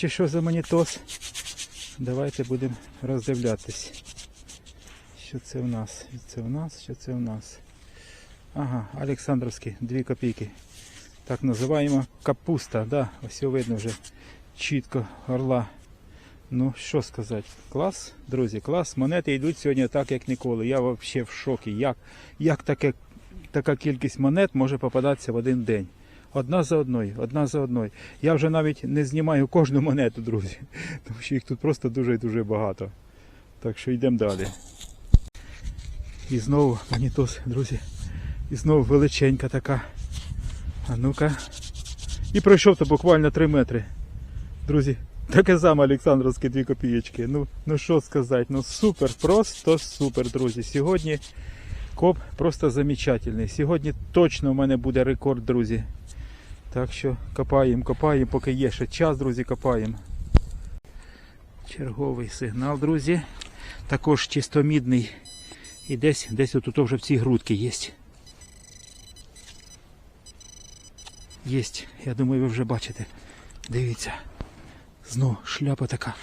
чи що за монітос. Давайте будемо роздивлятись. Що це в нас? Це в нас, що це в нас? Ага, Олександровські, 2 копійки. Так називаємо капуста, да, ось видно вже чітко орла. Ну, що сказати, клас, друзі, клас. Монети йдуть сьогодні так, як ніколи. Я взагалі в шокі. Як, як таке, така кількість монет може попадатися в один день? Одна за одною, одна за одною. Я вже навіть не знімаю кожну монету, друзі. Тому що їх тут просто дуже і дуже багато. Так що йдемо далі. І знову монітос, друзі. І знову величенька така. А ну-ка. І пройшов то буквально 3 метри. Друзі, таке саме Олександровське 2 копієчки. Ну, ну що сказати, ну супер, просто супер, друзі. Сьогодні коп просто замечательний. Сьогодні точно у мене буде рекорд, друзі. Так що копаємо, копаємо, поки є ще час, друзі, копаємо. Черговий сигнал, друзі. Також чистомідний. І десь, десь отут вже в цій грудки є. Єсть, я думаю, ви вже бачите. Дивіться. Знов шляпа така.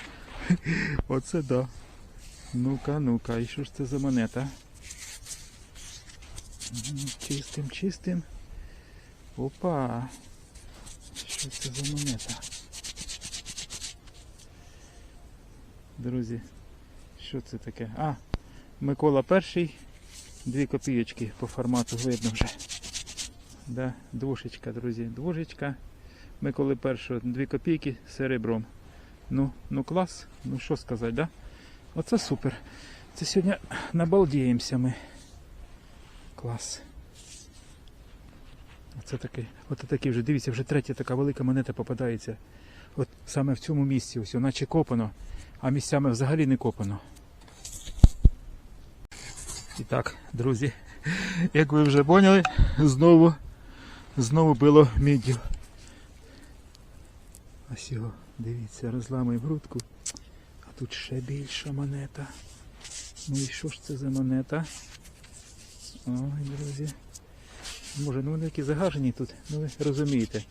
Оце да. Ну-ка, ну-ка, і що ж це за монета? Чистим, чистим. Опа. Що монета? Друзі, що це таке? А, Микола перший. Дві копійочки по формату видно вже. Да, двушечка, друзі, двушечка. Миколи першого дві копійки серебром. Ну, ну клас, ну що сказати, да? Оце супер. Це сьогодні набалдіємося ми. Клас. Оце такий, от такий вже, дивіться, вже третя така велика монета попадається. От саме в цьому місці, ось, наче копано, а місцями взагалі не копано. І так, друзі, як ви вже поняли, знову, знову було міддю. Ось його, дивіться, розламує грудку. А тут ще більша монета. Ну і що ж це за монета? Ой, друзі. Може, ну вони які загажені тут, ну ви розумієте.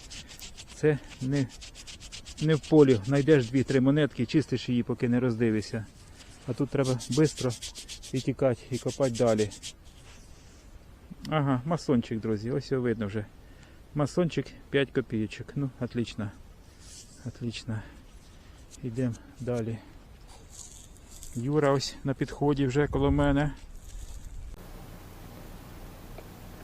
Це не, не в полі. Знайдеш дві-три монетки, чистиш її, поки не роздивишся. А тут треба швидко і тікати, і копати далі. Ага, масончик, друзі, ось його видно вже. Масончик 5 копійочок. Ну, отлично. Отлично. Йдемо далі. Юра ось на підході вже коло мене.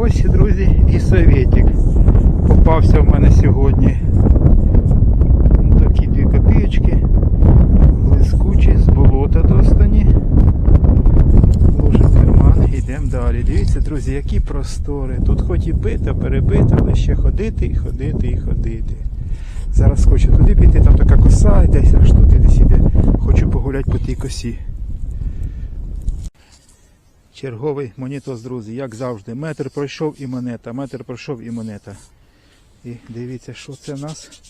Ось, друзі, і советик попався в мене сьогодні. Такі дві копійочки. Блискучі, з болота достані. Ложимо карман, йдемо далі. Дивіться, друзі, які простори. Тут хоч і бита, перебита, але ще ходити і ходити і ходити. Зараз хочу туди піти, там така коса, десь аж туди десь іде. Хочу погуляти по тій косі. Черговий монітос, друзі, як завжди. Метр пройшов і монета, метр пройшов і монета. І дивіться, що це в нас.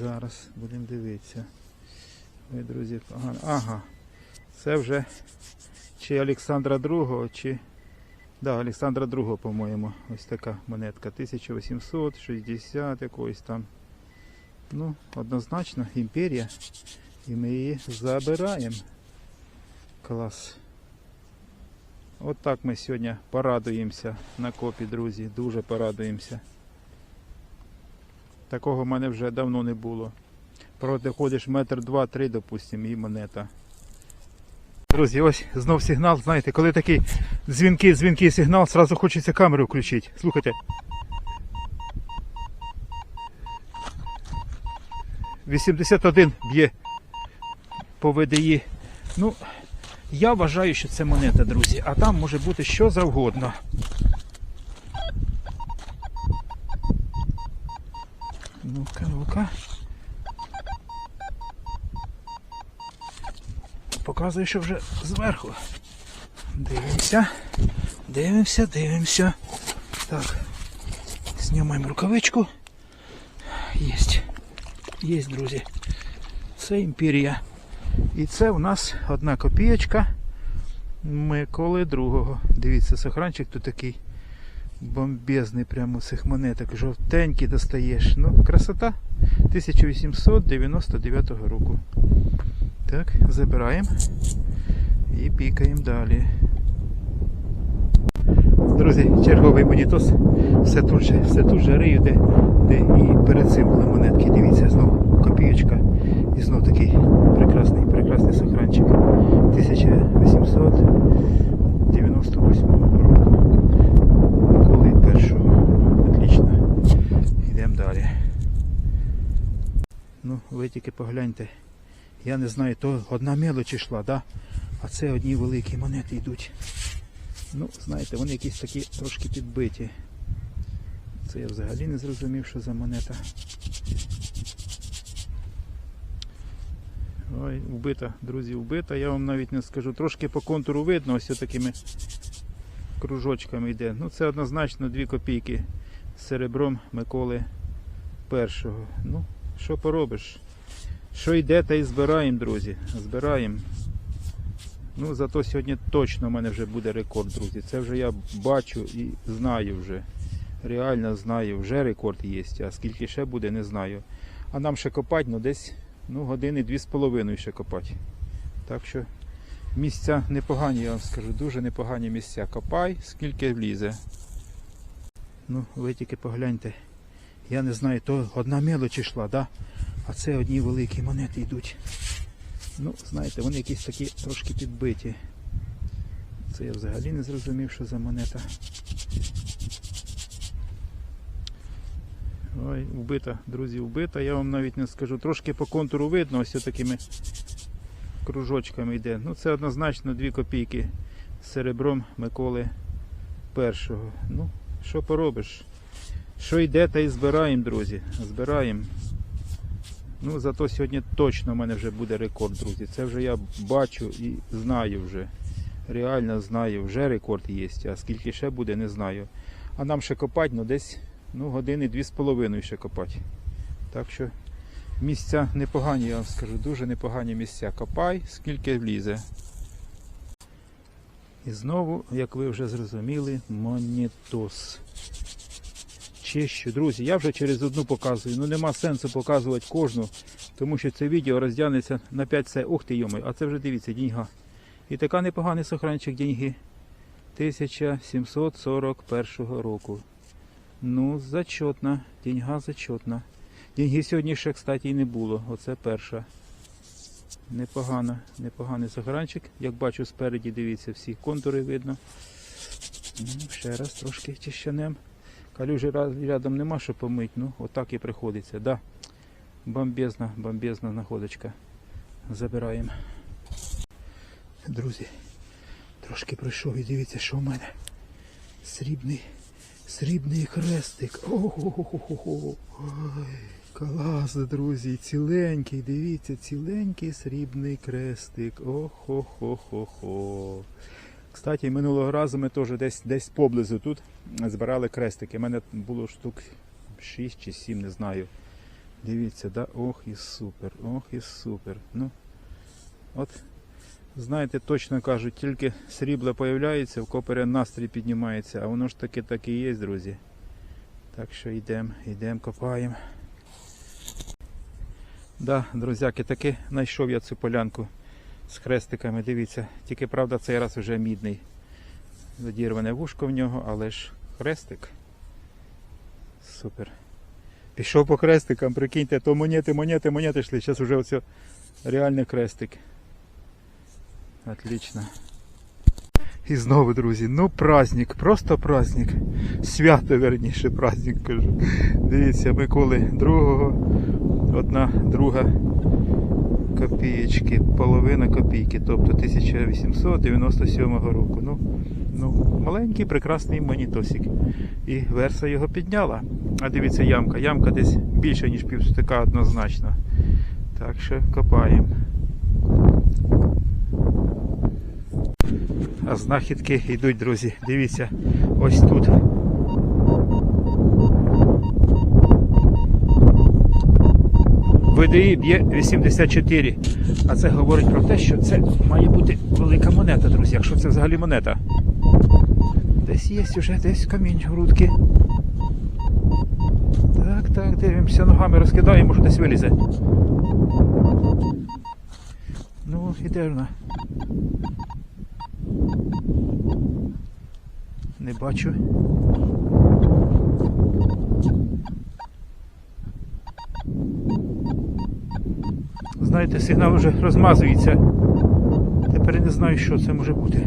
Зараз будемо дивитися. Ой, друзі, погано. Ага. Це вже чи Олександра II, чи. Да, Олександра II, по-моєму. Ось така монетка. 1860 якоїсь там. Ну, однозначно, імперія. І ми її забираємо. Клас. От так ми сьогодні порадуємося на копі, друзі. Дуже порадуємося. Такого в мене вже давно не було. Проти ходиш метр два-три, допустимо, і монета. Друзі, ось знов сигнал. Знаєте, коли такий дзвінки, дзвінки, сигнал, зразу хочеться камеру включити. Слухайте. Вісімдесят один б'є по ВДІ. Ну, я вважаю, що це монета, друзі, а там може бути що завгодно. Ну-ка, ну-ка. Показую, що вже зверху. Дивимося. Дивимося, дивимося. Так. Знімаємо рукавичку. Єсть. Єсть, друзі. Це імперія. І це у нас одна копієчка Миколи другого. Дивіться, сохранчик тут такий бомбезний прямо цих монеток. Жовтенький достаєш. Ну, красота 1899 року. Так, забираємо і пікаємо далі. Друзі, черговий монітос. Все тут же, все тут же рию, де, де і перед цим були монетки. Дивіться, знову копійочка. І знов такий прекрасний, прекрасний сохранчик. 1898 року. Миколи першого. Отлично. Йдемо далі. Ну, ви тільки погляньте. Я не знаю, то одна мелоч йшла, да? а це одні великі монети йдуть. Ну, знаєте, вони якісь такі трошки підбиті. Це я взагалі не зрозумів, що за монета. Ой, вбита, друзі, вбита. Я вам навіть не скажу. Трошки по контуру видно, ось такими кружочками йде. Ну, це однозначно 2 копійки з серебром Миколи першого. Ну, що поробиш? Що йде, та й збираємо, друзі. Збираємо. Ну, зато сьогодні точно в мене вже буде рекорд, друзі. Це вже я бачу і знаю вже. Реально знаю, вже рекорд є. А скільки ще буде, не знаю. А нам ще копати, ну десь ну, години дві з половиною ще копати. Так що місця непогані, я вам скажу, дуже непогані місця. Копай, скільки влізе. Ну, ви тільки погляньте. Я не знаю, то одна мелоч йшла, да? а це одні великі монети йдуть. Ну, знаєте, вони якісь такі трошки підбиті. Це я взагалі не зрозумів, що за монета. Ой, вбита, друзі, вбита. Я вам навіть не скажу. Трошки по контуру видно, ось такими кружочками йде. Ну, це однозначно 2 копійки з серебром Миколи першого. Ну, що поробиш? Що йде, та й збираємо, друзі. Збираємо. Ну, зато сьогодні точно в мене вже буде рекорд, друзі. Це вже я бачу і знаю вже. Реально знаю, вже рекорд є. А скільки ще буде, не знаю. А нам ще копати, ну десь ну, години дві з половиною ще копати. Так що місця непогані, я вам скажу, дуже непогані місця. Копай, скільки влізе. І знову, як ви вже зрозуміли, монітос. Чищу. Друзі, я вже через одну показую. Ну нема сенсу показувати кожну, тому що це відео роздягнеться на 5 се. Ух ти йоми, а це вже дивіться, діньга. І така непоганий сохранчик деньги. 1741 року. Ну, зачетна. Деньга зачетна. Деньги сьогодні ще, кстати, і не було. Оце перша. Непогана, непоганий сохранчик. Як бачу спереді, дивіться, всі контури видно. Ну, ще раз трошки чищанем. Калюжі рядом нема що помить, ну отак і приходиться. Да. Бомбезна, бомбезна находочка. Забираємо. Друзі, трошки пройшов і дивіться, що в мене. Срібний, срібний хрестик. Ого-го-го-го. Клас, друзі, ціленький, дивіться, ціленький срібний крестик. Охо-хо-хо-хо. Кстати, минулого разу ми теж десь, десь поблизу тут збирали крестики. У мене було штук 6 чи 7, не знаю. Дивіться, да? ох і супер, ох і супер. Ну, от, знаєте, точно кажуть, тільки срібло появляється, в копері настрій піднімається, а воно ж таки так і є, друзі. Так що йдемо, йдемо, копаємо. Да, друзяки, таки знайшов я цю полянку з хрестиками. Дивіться, тільки правда цей раз вже мідний. Задірване вушко в нього, але ж хрестик. Супер. Пішов по хрестикам, прикиньте, то монети, монети, монети йшли. Зараз вже оце реальний хрестик. Отлично. І знову, друзі, ну праздник, просто праздник. Свято, верніше, праздник кажу. Дивіться, Миколи другого, одна друга копієчки, половина копійки, тобто 1897 року. Ну, ну, маленький прекрасний монітосик. І верса його підняла. А дивіться, ямка. Ямка десь більше, ніж півстика однозначно. Так що копаємо. Знахідки йдуть, друзі. Дивіться, ось тут. ВДІ б'є 84. А це говорить про те, що це має бути велика монета, друзі, якщо це взагалі монета. Десь є вже десь камінь грудки. Так, так, дивимося, ногами розкидаємо, може десь вилізе. Ну, іде вона. Не бачу. Знаєте, сигнал вже розмазується. Тепер не знаю, що це може бути.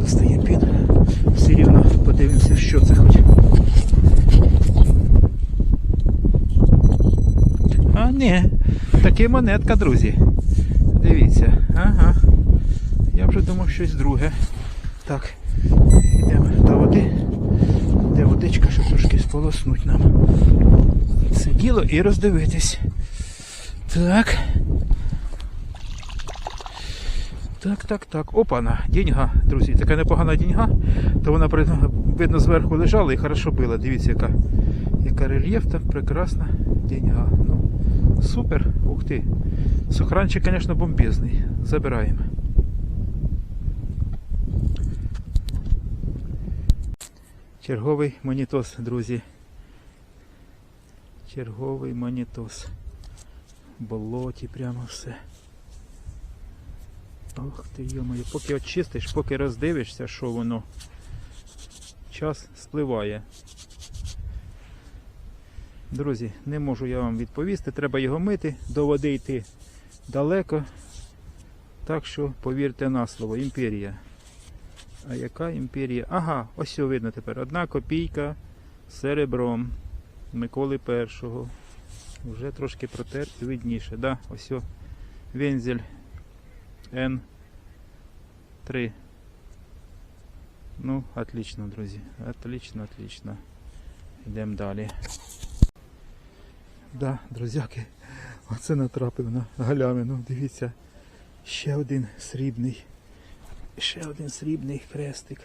Достає пін. Все рівно подивимося, що це хоч. А, ні, таки монетка, друзі. Дивіться. Ага. Я вже думав щось друге. Так, йдемо до води. Де водичка, щоб трошки сполоснуть нам. Це діло і роздивитись. Так. Так, так, так. Опана, деньга, друзі. Така непогана деньга. То вона видно зверху лежала і хорошо била. Дивіться, яка, яка рельєф там, прекрасна деньга. Ну, супер, ух ти. Сохранчик, звісно, бомбезний. Забираємо. Черговий монітос, друзі. Черговий монітос. Болоті прямо все. Ох ти йомаю, поки очистиш, поки роздивишся, що воно. Час спливає. Друзі, не можу я вам відповісти, треба його мити, до води йти далеко. Так що повірте на слово, імперія. А яка імперія? Ага, ось все видно тепер. Одна копійка з серебром Миколи Першого. Вже трошки протер, видніше. Да, ось вензель Н3. Ну, отлично, друзі. Отлично, отлично. Йдемо далі. Да, друзяки, оце натрапив на галямину. Дивіться, ще один срібний. Ще один срібний хрестик.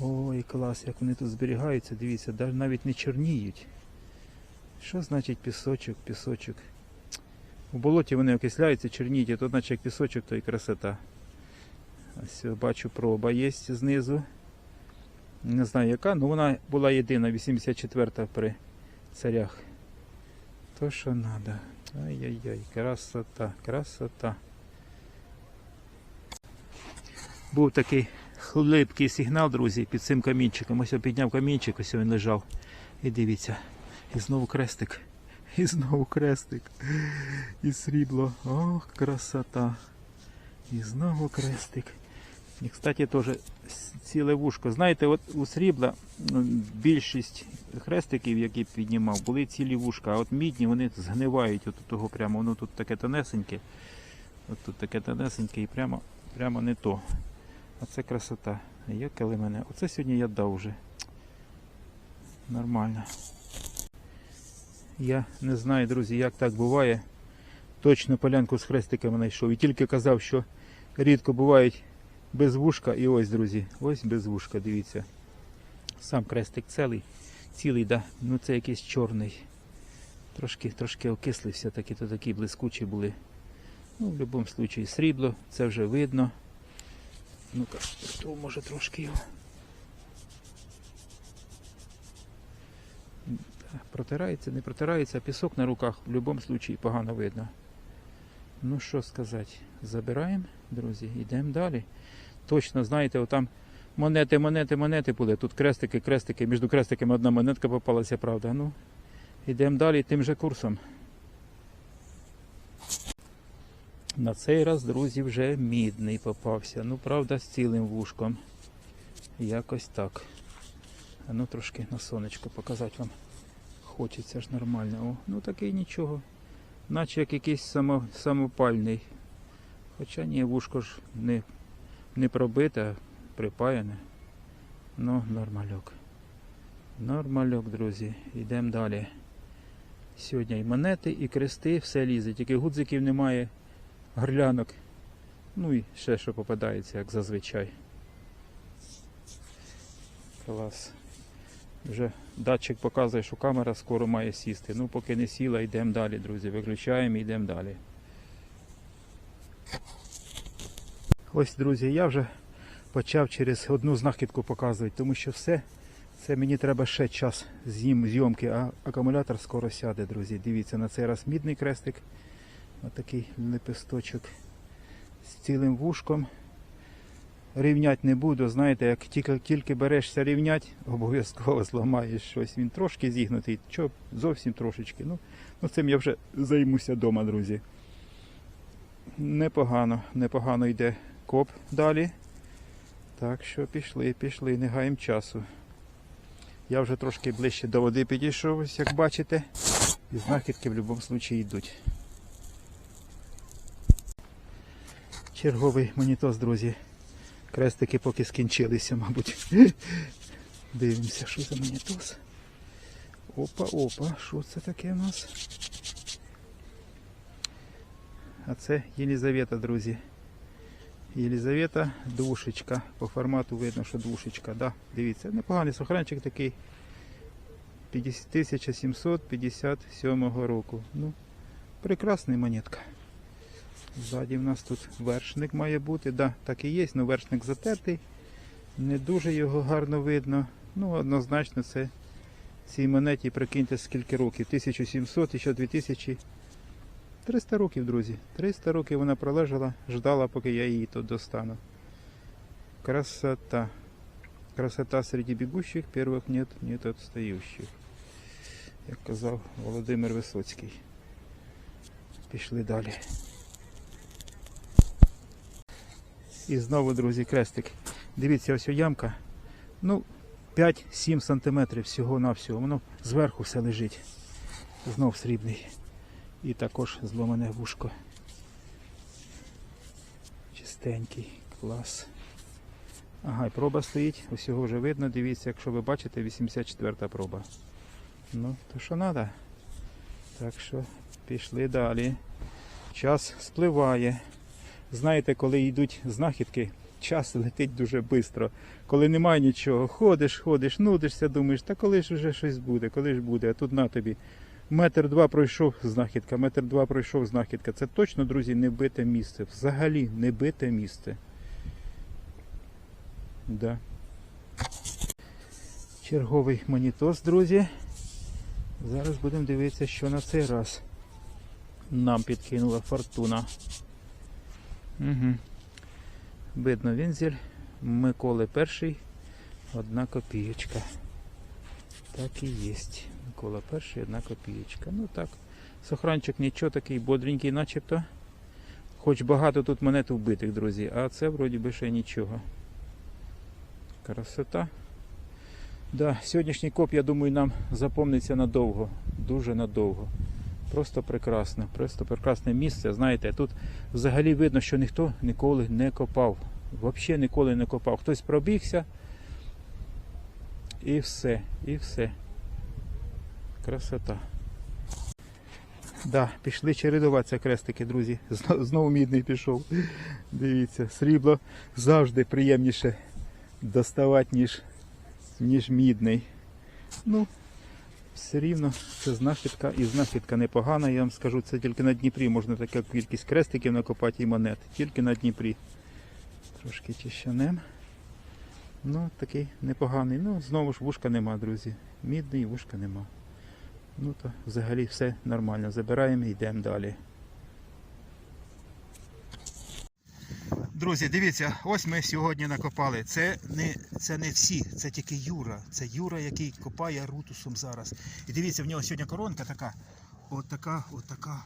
Ой, клас, як вони тут зберігаються, дивіться, навіть не чорніють. Що значить пісочок, пісочок? У болоті вони окисляються, чорніють, а тут наче як пісочок, то і красота. Ось бачу проба є знизу. Не знаю яка, але вона була єдина, 84-та при царях. То що треба. Ай-яй-яй, красота, красота. Був такий хлипкий сигнал, друзі, під цим камінчиком. Ось я підняв камінчик, ось він лежав. І дивіться. І знову крестик. І знову крестик. І срібло. Ох, красота. І знову крестик. І, кстати, теж ціле вушко. Знаєте, от у срібла більшість хрестиків, які піднімав, були цілі вушка, а от мідні вони згнивають от того прямо. Воно тут таке тонесеньке. От тут таке тонесеньке і прямо, прямо не то. А це красота. Як мене. Оце сьогодні я дав вже. Нормально. Я не знаю, друзі, як так буває. Точно полянку з хрестиками знайшов. І тільки казав, що рідко бувають без вушка. І ось, друзі, ось без вушка, дивіться. Сам крестик цілий, цілий, да. Ну це якийсь чорний. Трошки, трошки окислився, такі то такі блискучі були. Ну, в будь-якому випадку, срібло, це вже видно. Ну-ка, то може трошки його. Протирається, не протирається, а пісок на руках в будь-якому випадку погано видно. Ну що сказати, забираємо, друзі, йдемо далі. Точно, знаєте, отам монети, монети, монети були. Тут крестики, крестики, між крестиками одна монетка попалася, правда. Ну, йдемо далі тим же курсом. На цей раз, друзі, вже мідний попався. Ну, правда, з цілим вушком. Якось так. А ну трошки на сонечко показати вам. Хочеться ж нормально. О, ну такий нічого. Наче як якийсь само, самопальний. Хоча ні, вушко ж не, не пробите, припаяне. Ну, нормальок. Нормальок, друзі. Йдемо далі. Сьогодні і монети, і крести, все лізе. Тільки гудзиків немає, горлянок. Ну і ще що попадається, як зазвичай. Клас. Вже датчик показує, що камера скоро має сісти. Ну, поки не сіла, йдемо далі, друзі. Виключаємо і йдемо далі. Ось, друзі, я вже почав через одну знахідку показувати, тому що все це мені треба ще час зйомки, а акумулятор скоро сяде, друзі. Дивіться, на цей раз мідний крестик. Отакий лепесточок з цілим вушком. Рівнять не буду, знаєте, як тільки, тільки берешся рівнять, обов'язково зламаєш щось. Він трошки зігнутий, що зовсім трошечки. Ну, ну цим я вже займуся вдома, друзі. Непогано, непогано йде коп далі. Так що пішли, пішли, не гаємо часу. Я вже трошки ближче до води підійшов, як бачите. І знахідки в будь-якому випадку йдуть. Черговий монітос, друзі. Крестики поки скінчилися, мабуть. Дивимося, що за монітос. Опа, опа, що це таке у нас? А це Єлізавета, друзі. Єлізавета двушечка. По формату видно, що двушечка. Да, дивіться, непоганий сохранчик такий. 1757 року. Ну, прекрасний монетка. Ззаді в нас тут вершник має бути. Да, так і є, але вершник затертий. Не дуже його гарно видно. Ну, однозначно, це цій монеті, прикиньте, скільки років. 1700 і ще 2000. 300 років, друзі. 300 років вона пролежала, ждала, поки я її тут достану. Красота. Красота среди бегущих, первых нет, нет отстающих. Як казав Володимир Висоцький. Пішли далі. І знову, друзі, крестик. Дивіться, ось ямка. Ну, 5-7 см всього-навсього. Воно зверху все лежить. Знов срібний. І також зломане вушко. Чистенький, клас. Ага, і проба стоїть, ось його вже видно, дивіться, якщо ви бачите, 84-та проба. Ну, то що треба. Так що пішли далі. Час спливає. Знаєте, коли йдуть знахідки, час летить дуже швидко. Коли немає нічого, ходиш, ходиш, нудишся, думаєш, та коли ж вже щось буде, коли ж буде, а тут на тобі. Метр два пройшов знахідка, метр два пройшов знахідка. Це точно, друзі, не бите місце. Взагалі не бите місце. Да. Черговий монітос, друзі. Зараз будемо дивитися, що на цей раз нам підкинула фортуна. Угу. Видно вінзель. Миколи перший. Одна копієчка. Так і є. Микола перший, одна копієчка. Ну так. Сохранчик нічого такий бодренький, начебто. Хоч багато тут монет вбитих, друзі, а це вроді би ще нічого. Красота. Да, сьогоднішній коп, я думаю, нам запомниться надовго. Дуже надовго. Просто прекрасно. Просто прекрасне місце. Знаєте, тут взагалі видно, що ніхто ніколи не копав. Взагалі ніколи не копав. Хтось пробігся. І все, і все. Красота. Да, пішли чередуватися крестики, друзі. Знову мідний пішов. Дивіться, срібло завжди приємніше доставати, ніж, ніж мідний. Ну, все рівно це знахідка і знахідка непогана, я вам скажу, це тільки на Дніпрі можна таку кількість крестиків накопати і монет. Тільки на Дніпрі. Трошки чищанем. Ну, такий непоганий. Ну, знову ж вушка нема, друзі. Мідний вушка нема. Ну то взагалі все нормально. Забираємо і йдемо далі. Друзі, дивіться, ось ми сьогодні накопали. Це не, це не всі, це тільки Юра. Це Юра, який копає рутусом зараз. І дивіться, в нього сьогодні коронка така. Отака, така, от така.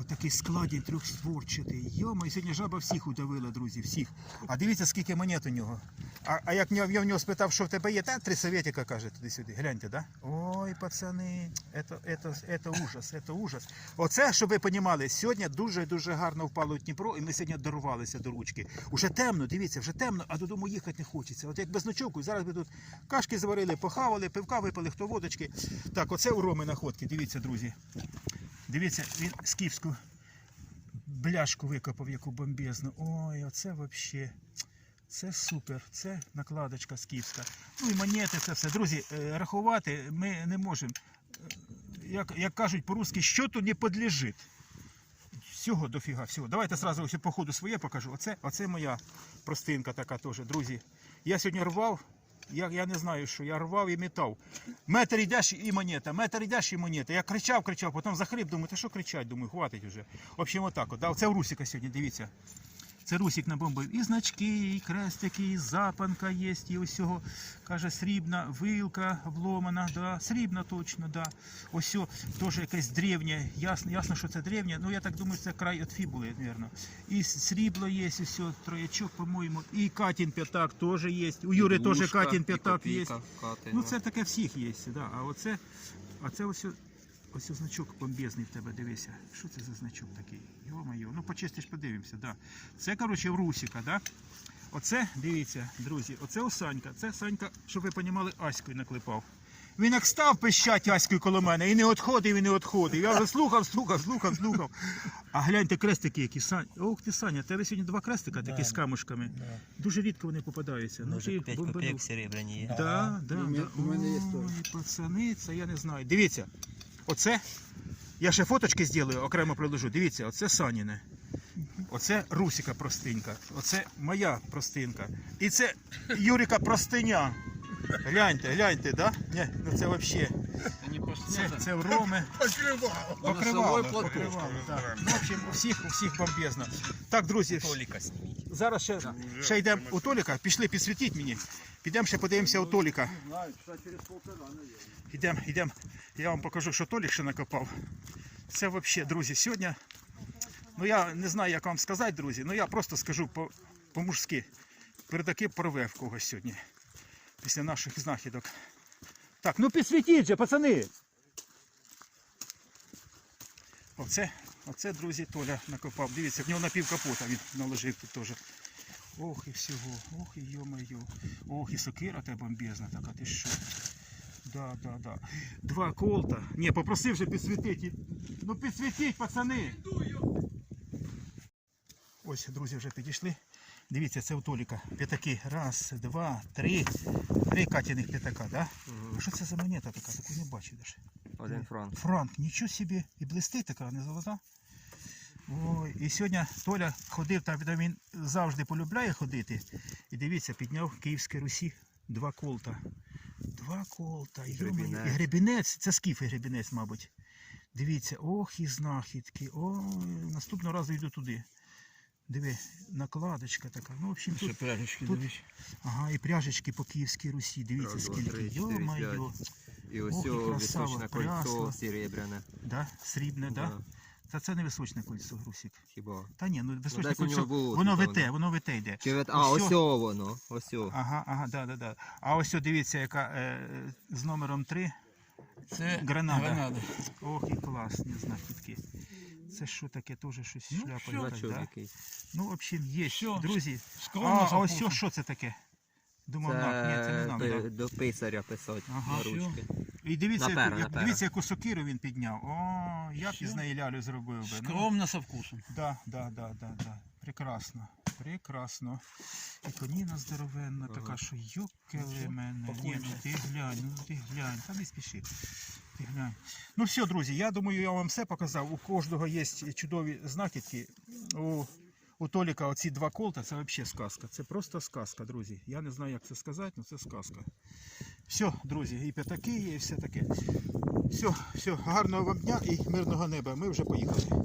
Отакий складінь трьохстворчатий. Йома, і сьогодні жаба всіх удавила, друзі, всіх. А дивіться, скільки монет у нього. А, а як я в нього спитав, що в тебе є, та три совєтика, каже, туди-сюди. Гляньте, да? Ой, пацани, це, це, це ужас, це ужас. Оце, щоб ви розуміли, сьогодні дуже-дуже гарно впало Дніпро, і ми сьогодні дорвалися до ручки. Уже темно, дивіться, вже темно, а додому їхати не хочеться. От як без ночовку, зараз би тут кашки зварили, похавали, пивка випили, хто водочки. Так, оце у Роми находки, дивіться, друзі. Дивіться, він скіфську бляшку викопав, яку бомбезну. Ой, оце взагалі. Це супер, це накладочка скіфська. Ну і монети, це все. Друзі, е, рахувати ми не можемо. Е, Як, як кажуть по-русски, що тут не підлежить. Всього дофіга, всього. Давайте сразу ось по ходу своє покажу. Оце, оце моя простинка така теж, друзі. Я сьогодні рвав, я, я не знаю, що я рвав і метав. Метр йдеш і монета, метр йдеш і монета. Я кричав, кричав, потім захрип, думаю, та що кричать, думаю, хватить вже. В общем, отак от. Це в Русіка сьогодні, дивіться. Це Русік набомбив. І значки, і крестики, і запанка є, і усього. Каже, срібна вилка вломана, да, срібна точно, да. Ось теж якесь древнє. Ясно, ясно, що це древнє. Ну я так думаю, це край від фібули, мабуть. І срібло є, ось о, троячок, по-моєму. І Катін п'ятак теж є. У Юри теж Катін п'ятак є. Ну це таке всіх є, да. А оце, а це ось, ось значок бомбезний в тебе, дивися. Що це за значок такий? Йо-моє, ну почистиш, подивимося, да. Це, коротше, в Русіка, да. Оце, дивіться, друзі, оце у Санька. Це Санька, щоб ви розуміли, Аською наклепав. Він як став пищать Аською коло мене і не відходив, і не відходив. Я вже слухав, слухав, слухав, слухав. А гляньте крестики, які Сань. Ох ти Саня, тебе сьогодні два крестика такі з камушками. Дуже рідко вони попадаються. Ну, Може, ти 5 копійок серебряні є. Да, да, у да. у мене є Ой, пацани, це я не знаю. Дивіться, оце. Я ще фоточки зроблю, окремо приложу. Дивіться, оце Саніне. Оце Русіка простинка. Оце моя простинка. І це Юрика простиня. Гляньте, гляньте, да? Ні, ну це взагалі. Це, це в Роми. Покривало. Покривало, покривало, так. Ну, в общем, у всіх, у всіх бомбезно. Так, друзі, Толіка зараз ще, ще йдемо у Толіка. Пішли, підсвітіть мені. Підемо ще подивимося у Толіка. Знаю, часа Я вам покажу, що Толік ще накопав. Це взагалі, друзі, сьогодні. Ну я не знаю, як вам сказати, друзі. Ну я просто скажу по- по-мужськи. Передаки порве когось сьогодні. Після наших знахідок. Так, ну підсвітіть же, пацани. Оце, оце, друзі, Толя накопав. Дивіться, в нього напів капота він наложив тут теж. Ох і всього, ох і йо-моє. Ох, і сокира та бомбезна така, ти що? Да, да, да. Два колта. Ні, попросив вже підсвітити. Ну підсвітіть, пацани. Ось, друзі, вже підійшли. Дивіться, це у Толіка. П'ятаки. Раз, два, три. Три катяних п'ятака, да? Що це за монета така? Таку не бачу даже. Один франк. Франк, нічого собі. І блистить така, не золота. Ой, і сьогодні Толя ходив, там він завжди полюбляє ходити. І дивіться, підняв Київській Русі два колта. Два колта. йо-моє. І Гребінець. гребінець, це скіфи гребінець, мабуть. Дивіться, ох і знахідки. Ой, наступного разу йду туди. Диви, накладочка така. Ну, в общем, тут, пряжечки, тут- ага, і пряжечки по Київській Русі. Дивіться, Раз, скільки. П'ять. І ось і цього красава, височне кольцо серебряне. Да? Срібне, да? Да. Та це не височне кольцо, Грусік. Хіба? Та ні, ну височне десь у нього кольцо, було воно таке вите, воно. вите йде. Чи вет- А, Ось ось о воно. Ось. Ага, ага, да, да, да. А ось о, дивіться, яка е, з номером 3 Це гранада. гранада. Ох, і класні знахідки. Це що таке, теж щось Ну, шляпа всьо. якась, да? Ну, в общем, є. Всьо, Друзі, скромно а, а ось о, що це таке? Думав, нак. Ні, це не Це нам, да. до писаря писати Ага. на ручки. І дивіться, яку, як, напера. дивіться, яку сокиру він підняв. О, я б із неї лялю зробив би. Ну, Скромно со вкусом. Да, да, да, да, да. Прекрасно. Прекрасно. І коніна здоровенна, така, що йокели мене. Ні, ну ти глянь, ну ти глянь, та не спіши. Ти глянь. Ну все, друзі, я думаю, я вам все показав. У кожного є чудові знахідки. У, у Толіка оці два колта це взагалі сказка. Це просто сказка, друзі. Я не знаю, як це сказати, але це сказка. Все, друзі, і п'ятаки є, і все таке. Все, все, гарного вам дня і мирного неба. Ми вже поїхали.